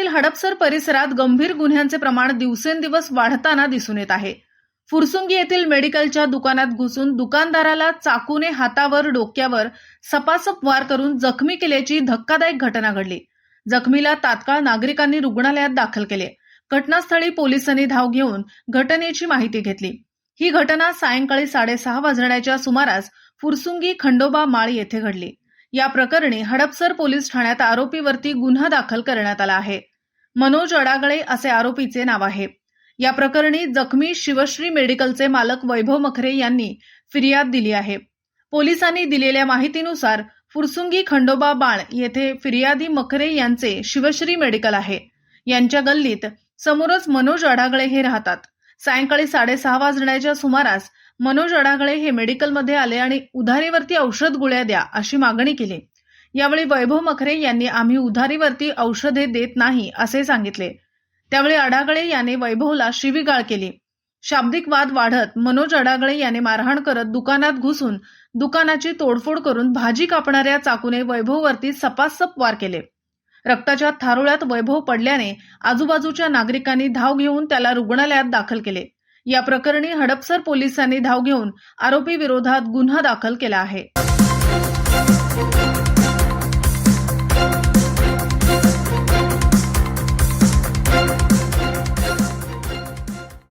हडपसर परिसरात गंभीर गुन्ह्यांचे प्रमाण दिवसेंदिवस वाढताना दिसून येत आहे. फुरसुंगी येथील मेडिकलच्या दुकानात घुसून दुकानदाराला चाकूने हातावर डोक्यावर सपासप वार करून जखमी केल्याची धक्कादायक घटना घडली. जखमीला तात्काळ नागरिकांनी रुग्णालयात दाखल केले. घटनास्थळी पोलिसांनी धाव घेऊन घटनेची माहिती घेतली. ही घटना सायंकाळी साडेसहा वाजण्याच्या सुमारास फुरसुंगी खंडोबा माळ येथे घडली. या प्रकरणी हडपसर पोलीस ठाण्यात आरोपीवरती गुन्हा दाखल करण्यात आला आहे. मनोज अडागळे असे आरोपीचे नाव आहे. या प्रकरणी जखमी शिवश्री मेडिकलचे मालक वैभव मखरे यांनी फिर्याद दिली आहे. पोलिसांनी दिलेल्या माहितीनुसार फुरसुंगी खंडोबा बाळ येथे फिर्यादी मखरे यांचे शिवश्री मेडिकल आहे. यांच्या गल्लीत समोरच मनोज अडागळे हे राहतात. सायंकाळी साडेसहा वाजण्याच्या सुमारास मनोज अडागळे हे मेडिकलमध्ये आले आणि उधारीवरती औषध गोळ्या द्या अशी मागणी केली. यावेळी वैभव मखरे यांनी आम्ही उधारीवरती औषधे देत नाही असे सांगितले. त्यावेळी अडागळे याने वैभवला शिवीगाळ केली. शाब्दिक वाद वाढत मनोज अडागळे याने मारहाण करत दुकानात घुसून दुकानाची तोडफोड करून भाजी कापणाऱ्या चाकूने वैभववरती सपासप वार केले. रक्ताच्या थारोळ्यात वैभव पडल्याने आजूबाजूच्या नागरिकांनी धाव घेऊन त्याला रुग्णालयात दाखल केले. या प्रकरणी हडपसर पोलिसांनी धाव घेऊन आरोपी विरोधात गुन्हा दाखल केला आहे.